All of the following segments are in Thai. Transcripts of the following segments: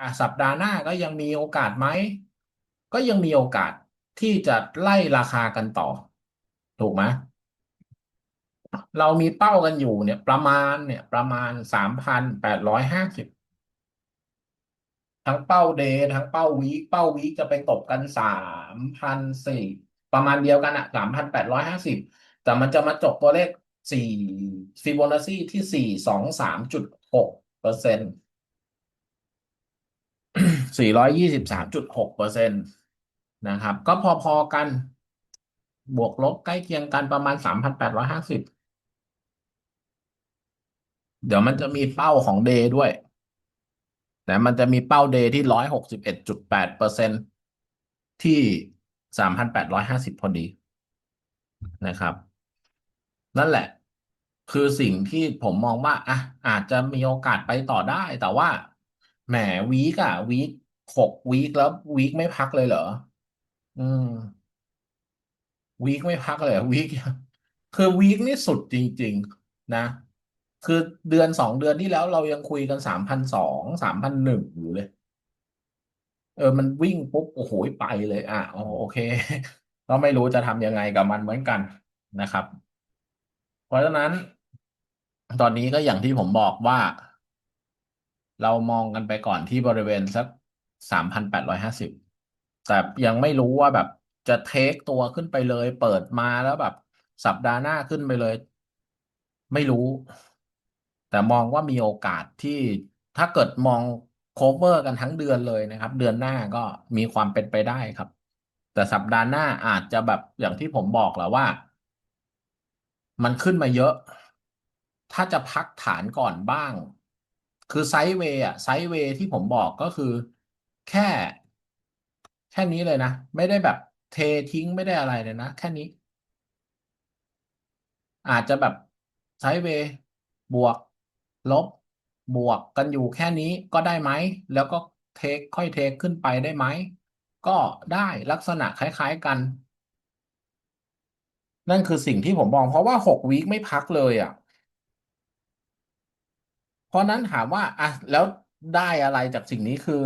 อะสัปดาห์หน้าก็ยังมีโอกาสไหม ก็ยังมีโอกาสที่จะไล่ราคากันต่อ ถูกไหมเรามีเป้ากันอยู่เนี่ย ประมาณเนี่ย ประมาณสามพันแปดร้อยห้าสิบทั้งเป้าเดย์ทั้งเป้าวีคเป้าวีคจะไปตกกันสามพันสี่ประมาณเดียวกันอะสามพันแปดร้อยห้าสิบแต่มันจะมาจบตัวเลขสี่ฟิโบนัชชีที่สี่สองสามจุดหกเปอร์เซ็นต์ สี่ร้อยยี่สิบสามจุดหกเปอร์เซ็นต์นะครับ ก็พอๆกัน บวกลบใกล้เคียงกันประมาณสามพันแปดร้อยห้าสิบเดี๋ยวมันจะมีเป้าของเดย์ด้วย แต่มันจะมีเป้าเดย์ที่ร้อยหกสิบเอ็ดจุดแปดเปอร์เซ็นที่สามพันแปดร้อยห้าสิบพอดีนะครับ นั่นแหละคือสิ่งที่ผมมองว่าอะอาจจะมีโอกาสไปต่อได้ แต่ว่า แหมวีกอะวีคหกวีคแล้ววีคไม่พักเลยเหรอ อืม วีคไม่พักเลยวีค คือวีคนี่สุดจริง ๆ นะ คือเดือนสองเดือนที่แล้วเรายังคุยกันสามพันสองสามพันหนึ่งอยู่เลย เออ มันวิ่งปุ๊บ โอ้โหไปเลย อะโอโอเค ก็ไม่รู้จะทำยังไงกับมันเหมือนกันนะครับ เพราะฉะนั้น ตอนนี้ก็อย่างที่ผมบอกว่า เรามองกันไปก่อนที่บริเวณสักสามพันแปดร้อยห้าสิบแต่ยังไม่รู้ว่าแบบจะเทคตัวขึ้นไปเลย เปิดมาแล้วแบบ สัปดาห์หน้าขึ้นไปเลย ไม่รู้ แต่มองว่ามีโอกาสที่ถ้าเกิดมอง cover กันทั้งเดือนเลยนะครับ เดือนหน้าก็มีความเป็นไปได้ครับ แต่สัปดาห์หน้าอาจจะแบบอย่างที่ผมบอกแหละว่า มันขึ้นมาเยอะ ถ้าจะพักฐานก่อนบ้าง คือไซด์เวย์อะไซด์เวย์ที่ผมบอกก็คือแค่ แค่นี้เลยนะ ไม่ได้แบบเททิ้งไม่ได้อะไรเลยนะ แค่นี้ อาจจะแบบไซด์เวย์บวก ลบบวกกันอยู่แค่นี้ก็ได้ไหม แล้วก็เทคค่อยเทคขึ้นไปได้ไหม ก็ได้ลักษณะคล้าย ๆกัน นั่นคือสิ่งที่ผมมองเพราะว่าหกวีคไม่พักเลยอะ เพราะนั้นถามว่าอะแล้วได้อะไรจากสิ่งนี้คือ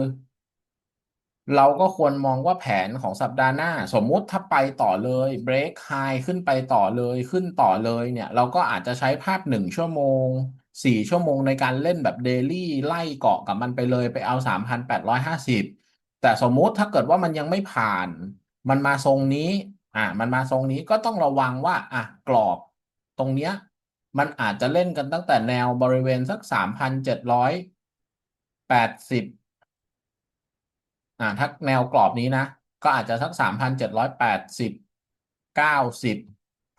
เราก็ควรมองว่าแผนของสัปดาห์หน้า สมมุติถ้าไปต่อเลย break high ขึ้นไปต่อเลยขึ้นต่อเลยเนี่ย เราก็อาจจะใช้ภาพหนึ่งชั่วโมงสี่ชั่วโมงในการเล่นแบบเดลี่ไล่เกาะกับมันไปเลยไปเอาสามพันแปดร้อยห้าสิบแต่สมมุติถ้าเกิดว่ามันยังไม่ผ่าน มันมาทรงนี้ อะมันมาทรงนี้ก็ต้องระวังว่า อะกรอบ ตรงเนี้ย มันอาจจะเล่นกันตั้งแต่แนวบริเวณสักสามพันเจ็ดร้อยแปดสิบอ่าถ้าแนวกรอบนี้นะ ก็อาจจะสักสามพันเจ็ดร้อยแปดสิบเก้าสิบ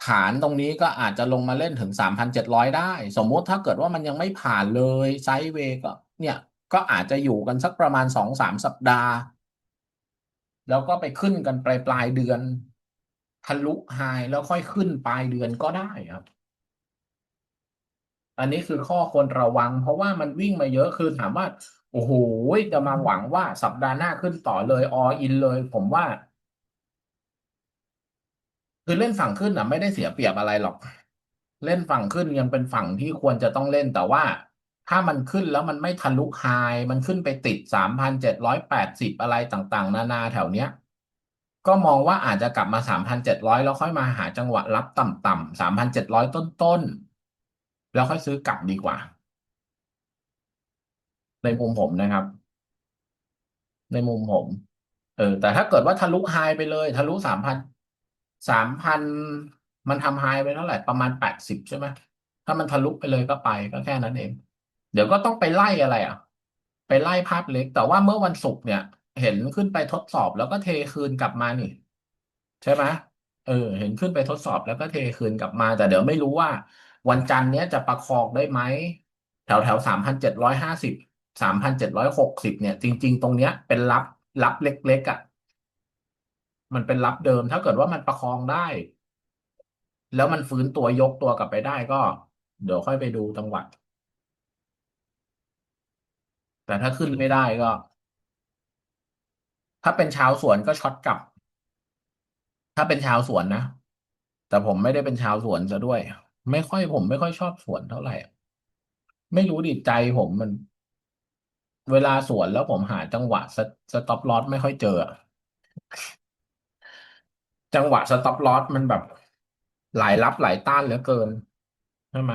ฐานตรงนี้ก็อาจจะลงมาเล่นถึงสามพันเจ็ดร้อยได้ สมมุติถ้าเกิดว่ามันยังไม่ผ่านเลยไซด์เวย์ก็ เนี่ยก็อาจจะอยู่กันสักประมาณสองสามสัปดาห์ แล้วก็ไปขึ้นกันปลายปลายเดือนทะลุไฮแล้วค่อยขึ้นปลายเดือนก็ได้ครับ อันนี้คือข้อควรระวัง เพราะว่ามันวิ่งมาเยอะคือถามว่าโอ้โหจะมาหวังว่าสัปดาห์หน้าขึ้นต่อเลยออินเลย ผมว่า คือเล่นฝั่งขึ้นอะ ไม่ได้เสียเปรียบอะไรหรอก เล่นฝั่งขึ้นยังเป็นฝั่งที่ควรจะต้องเล่นแต่ว่าถ้ามันขึ้นแล้วมันไม่ทะลุไฮมันขึ้นไปติดสามพันเจ็ดร้อยแปดสิบอะไรต่างๆ นานาแถวเนี้ย ก็มองว่าอาจจะกลับมาสามพันเจ็ดร้อยแล้วค่อยมาหาจังหวะรับต่ำๆสามพันเจ็ดร้อยต้นๆ แล้วค่อยซื้อกลับดีกว่า ในมุมผมนะครับ ในมุมผม เออ แต่ถ้าเกิดว่าทะลุไฮไปเลย ทะลุสามพันสามพันมันทำไฮไปเท่าไหร่ประมาณแปดสิบใช่ไหมถ้ามันทะลุไปเลยก็ไปก็แค่นั้นเอง เดี๋ยวก็ต้องไปไล่อะไรอะ ไปไล่ภาพเล็ก แต่ว่าเมื่อวันศุกร์เนี่ย เห็นขึ้นไปทดสอบแล้วก็เทคืนกลับมานี่ ใช่ไหมเออ เห็นขึ้นไปทดสอบแล้วก็เทคืนกลับมา แต่เดี๋ยวไม่รู้ว่า วันจันทร์เนี้ยจะประคองได้ไหมแถวแถวสามพันเจ็ดร้อยห้าสิบสามพันเจ็ดร้อยหกสิบเนี่ย จริง ๆ ตรงเนี้ยเป็นรับรับเล็กๆอะ มันเป็นรับเดิมถ้าเกิดว่ามันประคองได้ แล้วมันฟื้นตัวยกตัวกลับไปได้ก็ เดี๋ยวค่อยไปดูจังหวะแต่ถ้าขึ้นไม่ได้ก็ ถ้าเป็นชาวสวนก็ช็อตกลับ ถ้าเป็นชาวสวนนะ แต่ผมไม่ได้เป็นชาวสวนซะด้วย ไม่ค่อยผมไม่ค่อยชอบสวนเท่าไหร่ ไม่รู้ดิใจผมมัน เวลาสวนแล้วผมหาจังหวะสสต็อปลอสไม่ค่อยเจออะจังหวะสต็อปลอสมันแบบ หลายรับหลายต้านเหลือเกินใช่ไหม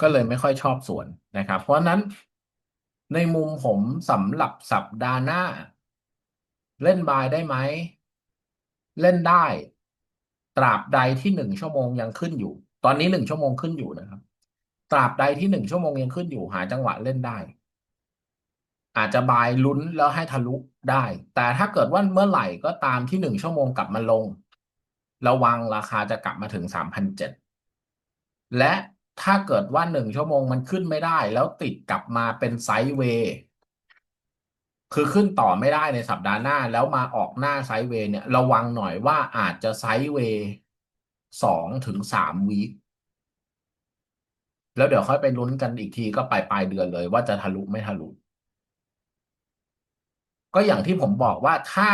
ก็เลยไม่ค่อยชอบสวนนะครับ เพราะฉะนั้นในมุมผมสำหรับสัปดาห์หน้า เล่นบายได้ไหม เล่นได้ ตราบใดที่หนึ่งชั่วโมงยังขึ้นอยู่ ตอนนี้หนึ่งชั่วโมงขึ้นอยู่นะครับ ตราบใดที่หนึ่งชั่วโมงยังขึ้นอยู่ หาจังหวะเล่นได้ อาจจะบายลุ้นแล้วให้ทะลุได้ แต่ถ้าเกิดว่าเมื่อไหร่ก็ตามที่หนึ่งชั่วโมงกลับมาลง ระวังราคาจะกลับมาถึงสามพันเจ็ดและถ้าเกิดว่าหนึ่งชั่วโมงมันขึ้นไม่ได้ แล้วติดกลับมาเป็นไซด์เวย์ คือขึ้นต่อไม่ได้ในสัปดาห์หน้า แล้วมาออกหน้าไซด์เวย์เนี่ย ระวังหน่อยว่าอาจจะไซด์เวย์สองถึงสามวีคแล้วเดี๋ยวค่อยไปลุ้นกันอีกทีก็ปลายปลายเดือนเลยว่าจะทะลุไม่ทะลุ ก็อย่างที่ผมบอกว่าถ้า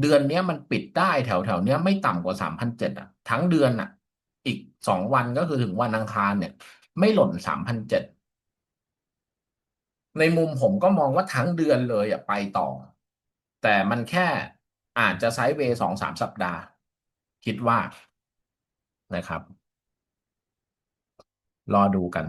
เดือนเนี้ยมันปิดได้แถวแถวเนี้ยไม่ต่ำกว่าสามพันเจ็ดอะ ทั้งเดือนอะ อีกสองวันก็คือถึงวันอังคารเนี่ย ไม่หล่นสามพันเจ็ด ในมุมผมก็มองว่าทั้งเดือนเลยอะไปต่อ แต่มันแค่อาจจะไซด์เวย์สองสามสัปดาห์ คิดว่านะครับ รอดูกัน